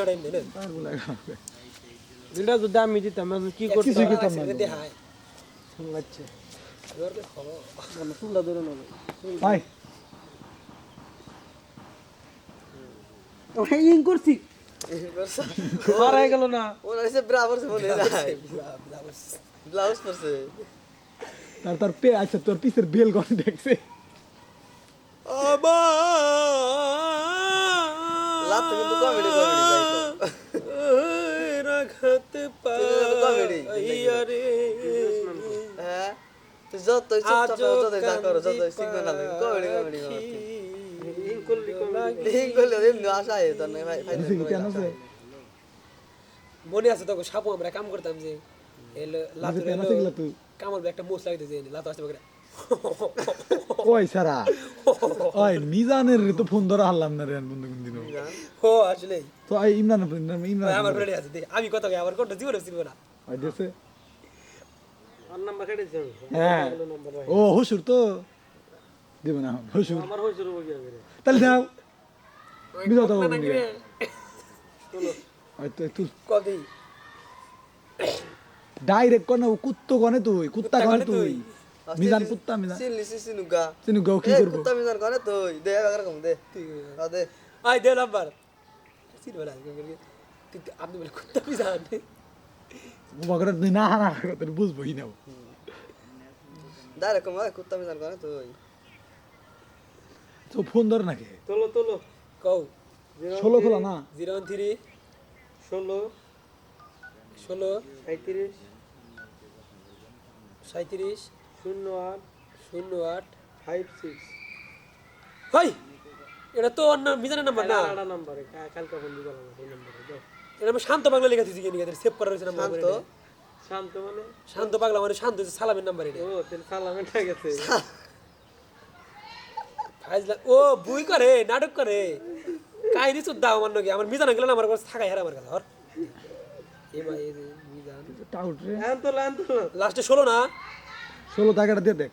Time পারব দুটা যদি আমি দিতাম কি করতাম কিছুই করতাম না মানে চুলটা ধরে নেবে ভাই ইং করছি মারা গেল না ওনার এসে ব্রাভার মনে নাই ব্লাউজ পরছে তার তার পে আচ্ছা তোর পিসের বেল গন দেখছে লাভ তো কিন্তু কমেডি কমেডি যাই তো। রাখতে comedy, পাইয়ারে হ্যাঁ? তুই যত চুপচাপ যত যা করো যত সিগন্যাল না কমেডি কমেডি মনে আছে তখন সাপু আমরা কাম করতাম যে কামল একটা মোস লাগিতে যে লাতু আসতে পারে ওই সারা। ওই মিজানের তো ফোন ধরা হারলাম না রে বন্ধু কোন দিন ও আসলে। তো এই ইমরান ইমরান আমার ফ্রেন্ড আছে দে। আমি কথা কই আমার কোনটা জীবনে চিনব না। ওই দেশে আর নাম্বার হ্যাঁ। ও হুসুর তো? দিব না আমার গিয়া করে তাহলে দাও। বন্ধু ওই তো তুই ডাইরেক্ট কোন কুত্তো কনে তুই কুত্তা কনে তুই। মিজান কুত্তা মিজান সিনলি সিনুগা চিনু গাও কি করব কুত্তা মিজান করে তুই দে এবার কম দে আ দে আই দে নাম্বার চিনব না তুই আপনি বলে কুত্তা বি জান বকরা তুই না হানা তোর বুঝবোই না ডাইরেক্ট কম কুত্তা মিজান করে তুই তো ফোন ধর নাকি তোলো তোলো কও ষোলো খোলা না জিরো ওয়ান থ্রি ষোলো ষোলো সাঁত্রিশ সাঁত্রিশ শূন্য আট শূন্য আট ফাইভ সিক্স হাই! এটা তো অন্য মিজানের নাম্বার না? নাম্বারে কালকে ফোন পারব এই নাম্বারে এটা আমি শান্ত বাংলা লেখা কিনে সেভ করা রয়েছে নাম্বার শান্ত? শান্ত মানে? শান্ত বাংলা মানে শান্ত হচ্ছে সালামের নাম্বার এটা। ও তেল সালামেটা গেছে। ফাইজলা ও বুই করে নাটক করে। কাহিনী চুদ্দা আমার নাকি আমার মিজান গেলে আমার কাছে থাকাই হার আমার কাছে হর এ যে মিজান। টাউট রে। লাস্টে ষোলো না? ষোলো টাকাটা দিয়ে দেখ।